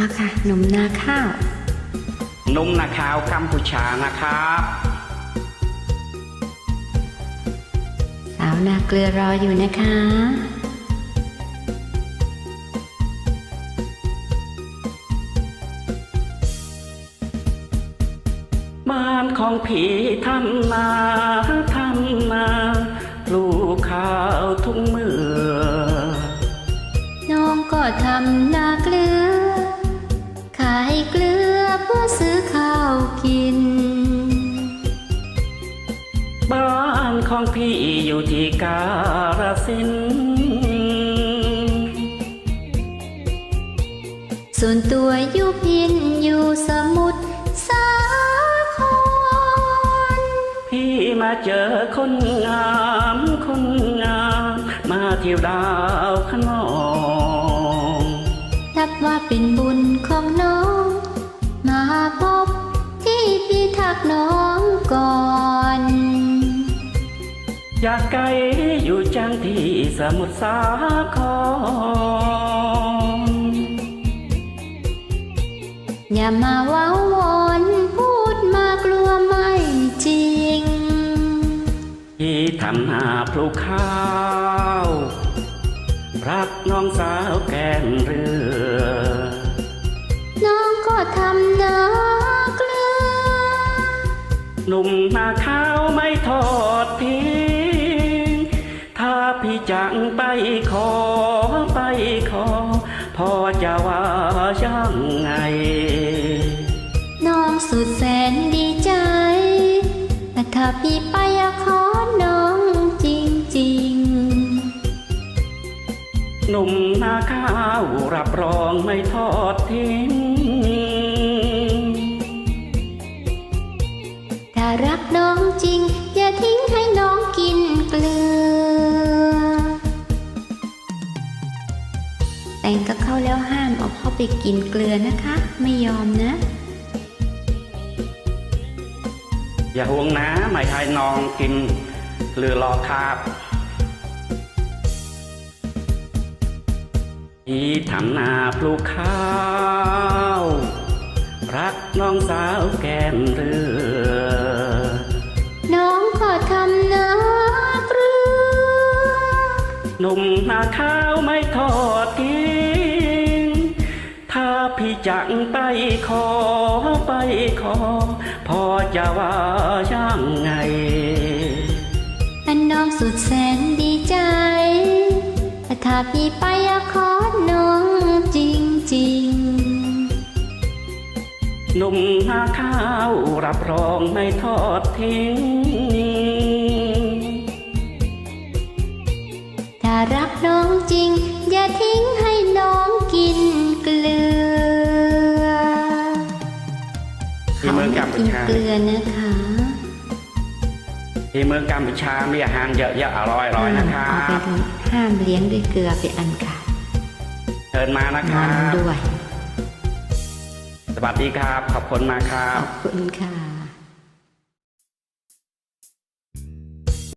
มาค่ะหนุ่มนาข้าวนุ่มนาคาวกัมพูชานะครับ สาวนาเกลือรออยู่นะคะบ้านของผีทำนาทำนาปลูกข้าวทุกเมื่อน้องก็ทำ เกลือเพื่อซื้อข้าวกิน บ้านของพี่อยู่ที่การสินธุ์ส่วนตัวอยู่พินอยู่สมุทรสาคร พี่มาเจอคนงามคนงาม มาเที่ยวดาวขนองนับว่าเป็นบุญ พี่ทักน้องก่อนอยากไกลอยู่จังที่สมุทรสาครอย่ามาว้าววอนพูดมากลัวไม่จริง ที่ทำนาปลูกข้าว รักน้องสาวแก้มเรือ หนุ่มนาข้าวไม่ทอดทิ้ง ถ้าพี่จังไปขอไปขอพ่อจะว่ายังไง น้องสุดแสนดีใจแต่ถ้าพี่ไปอยากขอน้องจริงหนุ่มนาข้าวรับรองไม่ทอดทิ้ง เอาเข้าไปกินเกลือนะคะ ไม่ยอมนะ อย่าห่วงนะไม่ให้น้องกินหรือรอคาบที่ทำนาปลูกข้าว รักน้องสาวแก้มเรือ น้องก็ทำนาเกลือหนุ่มนาข้าวไม่ทอ จังไปขอไปขอพ่อจะว่ายังไง อันน้องสุดแสนดีใจแต่ถ้าพี่ไปอยากขอน้องจริงหนุ่มนาข้าวรับรองไม่ทอดทิ้งๆถ้ารักน้องจริง อย่าทิ้งให้ ที่เมืองกัมพูกินชาเกลือนะคะที่เมืองกัมพูชามีอาหารเยอะๆอร่อยๆนะครัเอาบไปห้ามเลี้ยงด้วยเกลือไปอันขาดเชิญมานะคมัรันบด้วย สวัสดีครับ ขอบคุณมากครัขบอบคุณค่ะ